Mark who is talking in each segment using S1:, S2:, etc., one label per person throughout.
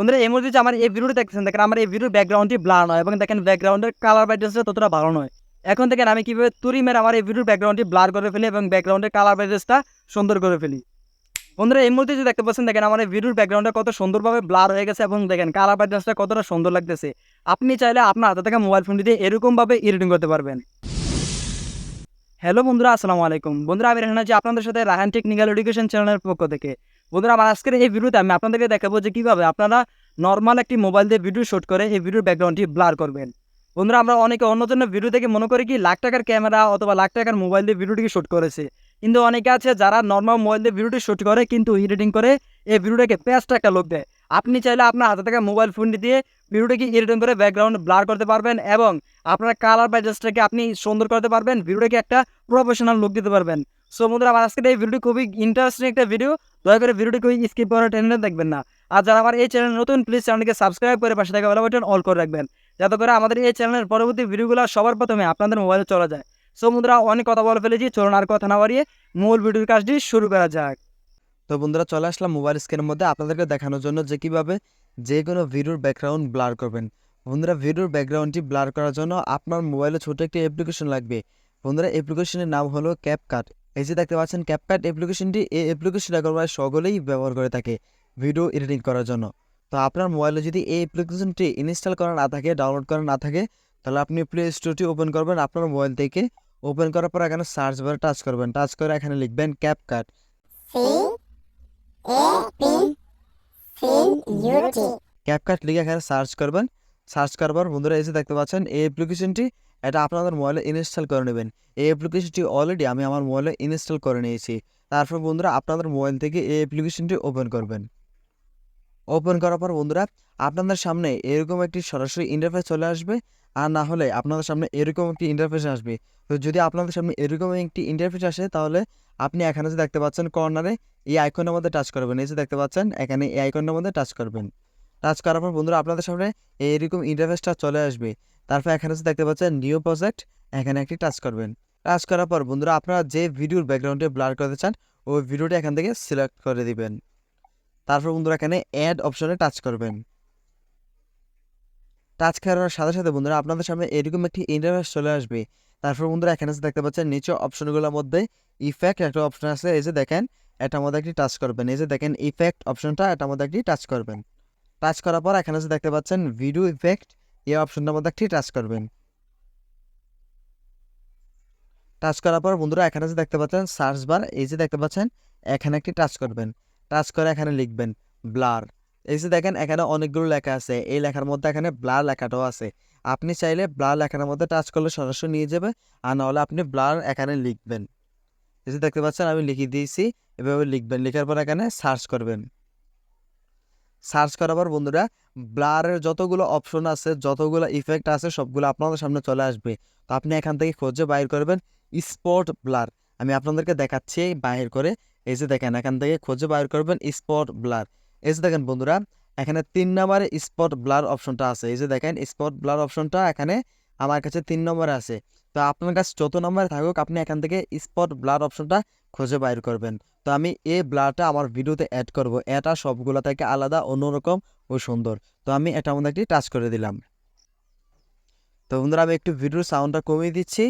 S1: বন্ধুরা, এই মুহূর্তে যে আমার এই ভিডিওটি দেখছেন দেখেন আমার এই ভিডিওর ব্যাকগ্রাউন্ডটি ব্লার নয় এবং দেখেন ব্যাকগ্রাউন্ডের কালার ব্রাইটনেসটা ততটা ভালো নয়। এখন দেখেন আমি কীভাবে তুরি মেরে আমার এই ভিডিওর ব্যাকগ্রাউন্ডটি ব্লার করে ফেলি এবং ব্যাকগ্রাউন্ডের কালার ব্রাইটনেসটা সুন্দর করে ফেলি। বন্ধুরা, এই মুহূর্তে যে দেখতে পাচ্ছেন, দেখেন আমার এই ভিডিওর ব্যাকগ্রাউন্ডটা কত সুন্দরভাবে ব্লার হয়ে গেছে এবং দেখেন কালার ব্রাইটনেসটা কতটা সুন্দর লাগতেছে। আপনি চাইলে আপনার হাতে থাকা মোবাইল ফোনটি দিয়ে এরকমভাবে এডিটিং করতে পারবেন। হ্যালো বন্ধুরা, আসসালামু আলাইকুম। বন্ধুরা, আমি রেহান আছি আপনাদের সাথে রাহান টেকনিক্যাল এডুকেশন চ্যানেলের পক্ষ থেকে। বন্ধুরা, আমার আজকের এই ভিডিওতে আমি আপনাদেরকে দেখাবো যে কীভাবে আপনারা নর্মাল একটি মোবাইল দিয়ে ভিডিও শ্যুট করে এই ভিডিওর ব্যাকগ্রাউন্ডটি ব্লার করবেন। বন্ধুরা, আমরা অনেকে অন্যজনের ভিডিও থেকে মনে করি কি, লাখ টাকার ক্যামেরা অথবা লাখ টাকার মোবাইল দিয়ে ভিডিওটিকে শ্যুট করেছে। কিন্তু অনেকে আছে যারা নর্মাল মোবাইল দিয়ে ভিডিওটি শ্যুট করে, কিন্তু এডিটিং করে এই ভিডিওটাকে পেস্ট একটা লোক দেয়। আপনি চাইলে আপনার হাতে থাকা মোবাইল ফোনটি দিয়ে ভিডিওটাকে এডিটিং করে ব্যাকগ্রাউন্ড ব্লার করতে পারবেন এবং আপনার কালার ব্যাজেসটাকে আপনি সুন্দর করতে পারবেন ভিডিওটাকে একটা প্রফেশনাল লুক দিতে পারবেন। সো বন্ধুরা, আমার আজকের এই ভিডিওটি খুবই ইন্টারেস্টিং একটা ভিডিও দয়া করে ভিডিওটি খুবই স্কিপ করার টেনে দেখবেন না। আর যারা আমার এই চ্যানেল নতুন প্লিজ চ্যানেলকে সাবস্ক্রাইব করে পাশে থাকা বেলা বাটন অল করে রাখবেন। যাতে করে আমাদের এই চ্যানেলের পরবর্তী ভিডিওগুলো সবার প্রথমে আপনাদের মোবাইলে চলে যায়। সো বন্ধুরা, অনেক কথা বলে ফেলেছি, চলুন আর কথা না বাড়িয়ে মূল ভিডিওর কাজটি শুরু করা যাক।
S2: তো, বন্ধুরা, চলে আসলাম মোবাইল স্ক্রিনের মধ্যে আপনাদেরকে দেখানোর জন্য যে কীভাবে যে কোনো ভিডিওর ব্যাকগ্রাউন্ড ব্লার করবেন। বন্ধুরা ভিডিওর ব্যাকগ্রাউন্ডটি ব্লার করার জন্য আপনার মোবাইলে ছোট একটি অ্যাপ্লিকেশন লাগবে। বন্ধুরা অ্যাপ্লিকেশনের নাম হলো ক্যাপকাট এই যে দেখতে পাচ্ছেন ক্যাপকাট অ্যাপ্লিকেশনটি এই অ্যাপ্লিকেশনটা প্রায় সকলেই ব্যবহার করে থাকে ভিডিও এডিটিং করার জন্য। তো আপনার মোবাইলে যদি এই অ্যাপ্লিকেশনটি ইনস্টল করা না থাকে ডাউনলোড করা না থাকে তাহলে আপনি প্লে স্টোরটি ওপেন করবেন আপনার মোবাইল থেকে। ওপেন করার পর এখানে সার্চ বারে টাচ করবেন। টাচ করে এখানে লিখবেন ক্যাপকাট ক্যাপকাট লিখে এখানে সার্চ করবেন। সার্চ করার পর বন্ধুরা এসে দেখতে পাচ্ছেন এই অ্যাপ্লিকেশনটি এটা আপনাদের মোবাইলে ইনস্টল করে নেবেন। এই অ্যাপ্লিকেশনটি অলরেডি আমি আমার মোবাইলে ইনস্টল করে নিয়েছি। তারপর বন্ধুরা, আপনাদের মোবাইল থেকে এই অ্যাপ্লিকেশনটি ওপেন করবেন। ওপেন করার পর বন্ধুরা, আপনাদের সামনে এরকম একটি সরাসরি ইন্টারফেস চলে আসবে। আর না হলে আপনাদের সামনে এরকম একটি ইন্টারফেস আসবে। তো যদি আপনাদের সামনে এরকম একটি ইন্টারফেস আসে, তাহলে আপনি এখানে যে দেখতে পাচ্ছেন কর্নারে এই আইকনের মধ্যে টাচ করবেন। এই যে দেখতে পাচ্ছেন, এখানে এই আইকনের মধ্যে টাচ করবেন। টাচ করার পর বন্ধুরা, আপনাদের সামনে এইরকম ইন্টারফেসটা চলে আসবে। তারপর এখানে যে দেখতে পাচ্ছেন নিউ প্রজেক্ট এখানে একটি টাচ করবেন। টাচ করার পর বন্ধুরা আপনারা যে ভিডিওর ব্যাকগ্রাউন্ডে ব্লার করতে চান, ওই ভিডিওটা এখান থেকে সিলেক্ট করে দিবেন। তারপর বন্ধুরা এখানে অ্যাড অপশনে টাচ করবেন। টাচ করার সাথে সাথে বন্ধুরা আপনাদের সামনে এরকম একটি ইন্টারফেস চলে আসবে। তারপর বন্ধুরা এখানে দেখতে পাচ্ছেন নিচে অপশনগুলোর মধ্যে ইফেক্ট একটা অপশন আছে, এই যে দেখেন এটার মধ্যে একটি টাচ করবেন। এই যে দেখেন ইফেক্ট অপশনটা এটার মধ্যে একটি টাচ করবেন। টাচ করার পর এখানে দেখতে পাচ্ছেন ভিডিও ইফেক্ট এই অপশনটার মধ্যে একটি টাচ করবেন। টাচ করার পর বন্ধুরা, এখানে যে দেখতে পাচ্ছেন সার্চ বার এই যে দেখতে পাচ্ছেন, এখানে একটি টাচ করবেন। টাচ করে এখানে লিখবেন ব্লার এই যে দেখেন, এখানে অনেকগুলো লেখা আছে। এই লেখার মধ্যে এখানে ব্লার লেখাটাও আছে। আপনি চাইলে ব্লার লেখার মধ্যে টাচ করলে সরাসরি নিয়ে যাবে, আর নাহলে আপনি ব্লার এখানে লিখবেন। এই যে দেখতে পাচ্ছেন, আমি লিখে দিয়েছি, এভাবে লিখবেন। লেখার পর এখানে সার্চ করবেন। সার্চ করার পর বন্ধুরা ব্লারের যতগুলো অপশন আছে, যতগুলো ইফেক্ট আছে, সবগুলো আপনাদের সামনে চলে আসবে। তো আপনি এখান থেকে খুঁজে বাইর করবেন স্পট ব্লার আমি আপনাদেরকে দেখাচ্ছি বাইর করে। এই যে দেখেন, এখান থেকে খুঁজে বাইর করবেন স্পট ব্লার এই যে দেখেন বন্ধুরা, এখানে তিন নম্বরে স্পট ব্লার অপশনটা আছে। এই যে দেখেন স্পট ব্লার অপশনটা এখানে আমার কাছে তিন নম্বরে আছে। তো আপনার কাছে যত নম্বরে থাকুক, আপনি এখান থেকে স্পট ব্লার অপশনটা খুঁজে বাইর করবেন। তো আমি এই ব্লারটা আমার ভিডিওতে অ্যাড করব। এটা সবগুলো থেকে আলাদা, অন্যরকম ও সুন্দর। তো আমি এটার মধ্যে একটি টাচ করে দিলাম। তো বন্ধুরা, আমি একটু ভিডিওর সাউন্ডটা কমিয়ে দিচ্ছি।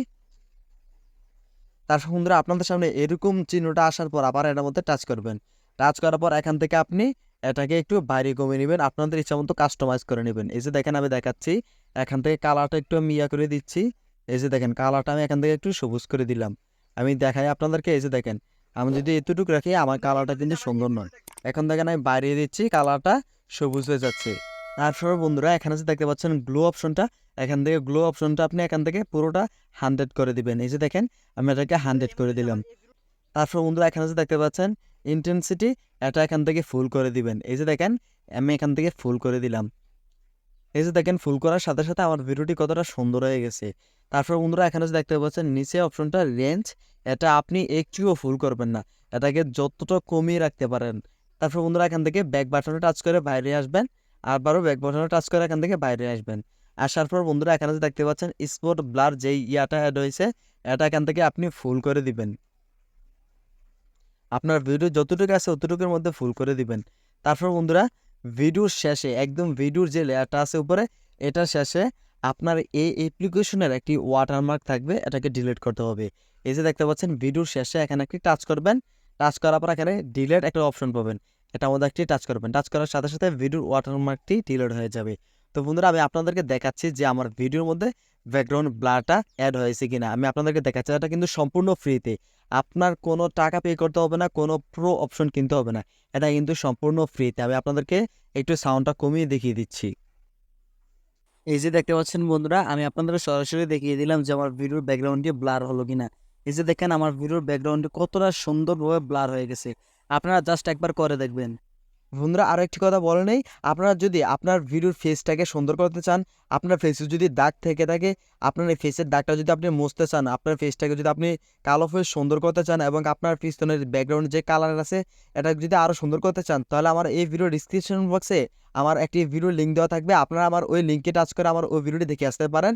S2: তার বন্ধুরা, আপনাদের সামনে এরকম চিহ্নটা আসার পর আবার এটার মধ্যে টাচ করবেন। টাচ করার পর এখান থেকে আপনি এটাকে একটু বাইরে কমিয়ে নেবেন। আপনাদের ইচ্ছা মতো কাস্টমাইজ করে নেবেন। এই যে দেখেন, আমি দেখাচ্ছি। এখান থেকে কালারটা একটু আমি ইয়া করে দিচ্ছি। এই যে দেখেন, কালারটা আমি এখান থেকে একটু সবুজ করে দিলাম। আমি দেখাই আপনাদেরকে, এই যে দেখেন, আমি যদি এতটুকু রাখি, আমার কালারটা কিন্তু সুন্দর নয়। এখন দেখেন, আমি বাইরে দিচ্ছি, কালারটা সবুজ হয়ে যাচ্ছে। তারপর বন্ধুরা, এখানে যে দেখতে পাচ্ছেন গ্লো অপশনটা এখান থেকে গ্লো অপশনটা আপনি এখান থেকে পুরোটা হান্ড্রেড করে দিবেন। এই যে দেখেন, আমি এটাকে হান্ড্রেড করে দিলাম। তারপর বন্ধুরা, এখানে যে দেখতে পাচ্ছেন ইন্টেন্সিটি এটা এখান থেকে ফুল করে দিবেন। এই যে দেখেন, আমি এখান থেকে ফুল করে দিলাম। এই যে দেখেন ফুল করার সাথে সাথে আমার ভিডিওটি কতটা সুন্দর হয়ে গেছে। তারপর বন্ধুরা, এখানে দেখতে পাচ্ছেন, নিচে অপশনটা রেঞ্জ এটা আপনি একটুও ফুল করবেন না। এটাকে যতটা কমিয়ে রাখতে পারেন। তারপর বন্ধুরা, এখান থেকে ব্যাক বাটনে টাচ করে বাইরে আসবেন। আবারও ব্যাক বাটনে টাচ করে এখান থেকে বাইরে আসবেন। আসার পর বন্ধুরা, এখানে যে দেখতে পাচ্ছেন স্পট ব্লার যেই ইয়াটা অ্যাড হয়েছে, এটা এখান থেকে আপনি ফুল করে দিবেন। আপনার ভিডিও যতটুকু আছে, অতটুকুর মধ্যে ফুল করে দিবেন। তারপর বন্ধুরা ভিডিওর শেষে, একদম ভিডিওর যে লেয়ারটা আছে উপরে, এটার শেষে আপনার এই অ্যাপ্লিকেশনের একটি ওয়াটারমার্ক থাকবে, এটাকে ডিলিট করতে হবে। এই যে দেখতে পাচ্ছেন, ভিডিওর শেষে এখানে একটি টাচ করবেন। টাচ করার পর এখানে ডিলিট একটা অপশন পাবেন। এটা আমাদের একটি টাচ করবেন। টাচ করার সাথে সাথে ভিডিওর ওয়াটারমার্কটি ডিলিট হয়ে যাবে। তো বন্ধুরা, আমি আপনাদেরকে দেখাচ্ছি যে আমার ভিডিওর মধ্যে ব্যাকগ্রাউন্ড ব্লারটা অ্যাড হয়েছে কিনা। আমি আপনাদেরকে দেখাচ্ছি, এটা কিন্তু সম্পূর্ণ ফ্রিতে আপনার কোনো টাকা পে করতে হবে না, কোনো প্রো অপশন কিনতে হবে না। এটা কিন্তু সম্পূর্ণ ফ্রিতে আমি আপনাদেরকে একটু সাউন্ডটা কমিয়ে দেখিয়ে দিচ্ছি। এই যে দেখতে পাচ্ছেন বন্ধুরা, আমি আপনাদের সরাসরি দেখিয়ে দিলাম যে আমার ভিডিওর ব্যাকগ্রাউন্ডটি ব্লার হলো কিনা। এই যে দেখেন, আমার ভিডিওর ব্যাকগ্রাউন্ডটি কতটা সুন্দরভাবে ব্লার হয়ে গেছে। আপনারা জাস্ট একবার করে দেখবেন। বন্ধুরা আরও একটি কথা বলে নেই। আপনারা যদি আপনার ভিডিওর ফেসটাকে সুন্দর করতে চান, আপনার ফেসে যদি দাগ থেকে থাকে, আপনার এই ফেসের দাগটা যদি আপনি মুছতে চান, আপনার ফেসটাকে যদি আপনি কালো ফেস সুন্দর করতে চান এবং আপনার পিছনের ব্যাকগ্রাউন্ড যে কালার আছে এটা যদি আরও সুন্দর করতে চান, তাহলে আমার এই ভিডিও ডিসক্রিপশন বক্সে আমার একটি ভিডিও লিঙ্ক দেওয়া থাকবে। আপনারা আমার ওই লিঙ্কে টাচ করে আমার ওই ভিডিওটি দেখে আসতে পারেন।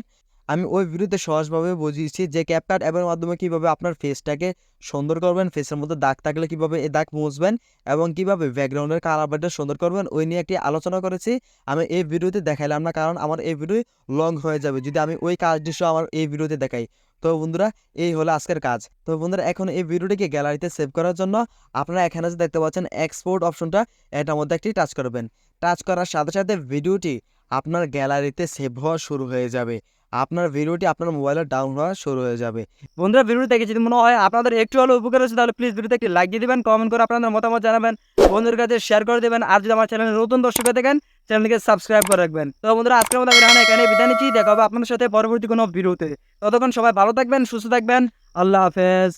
S2: আমি ওই ভিডিওতে সহজভাবে বুঝিয়েছি যে ক্যাপকাট অ্যাপের মাধ্যমে কীভাবে আপনার ফেসটাকে সুন্দর করবেন ফেসের মধ্যে দাগ থাকলে কীভাবে এই দাগ মুছবেন এবং কীভাবে ব্যাকগ্রাউন্ডের কালার সুন্দর করবেন, ওই নিয়ে একটি আলোচনা করেছি। আমি এই ভিডিওতে দেখাইলাম না কারণ আমার এই ভিডিও লং হয়ে যাবে। যদি আমি ওই কাজ সহ আমার এই ভিডিওতে দেখাই। তো বন্ধুরা, এই হলো আজকের কাজ। তো বন্ধুরা, এখন এই ভিডিওটিকে গ্যালারিতে সেভ করার জন্য আপনারা এখানে যে দেখতে পাচ্ছেন এক্সপোর্ট অপশনটা এটার মধ্যে একটি টাচ করবেন। টাচ করার সাথে সাথে ভিডিওটি আপনার গ্যালারিতে সেভ হওয়া শুরু হয়ে যাবে। আপনার ভিডিওটি আপনার মোবাইলে ডাউনলোড হওয়া শুরু হয়ে যাবে।
S1: বন্ধুরা ভিডিও দেখে যদি মনে হয় আপনাদের একটু হলো উপকার হচ্ছে তাহলে প্লিজ ভিডিওতে একটি লাইক দিয়ে দেবেন কমেন্ট করে আপনাদের মতামত জানাবেন, বন্ধুদের কাছে শেয়ার করে দেবেন, আর যদি আমার চ্যানেলে নতুন দর্শক থাকেন চ্যানেলকে সাবস্ক্রাইব করে রাখবেন। তো বন্ধুরা, আজকের মতো আমি এখানে বিদায় নিচ্ছি, দেখা হবে আপনাদের সাথে পরবর্তী কোনো ভিডিওতে। ততক্ষণ সবাই ভালো থাকবেন, সুস্থ থাকবেন, আল্লাহ হাফেজ।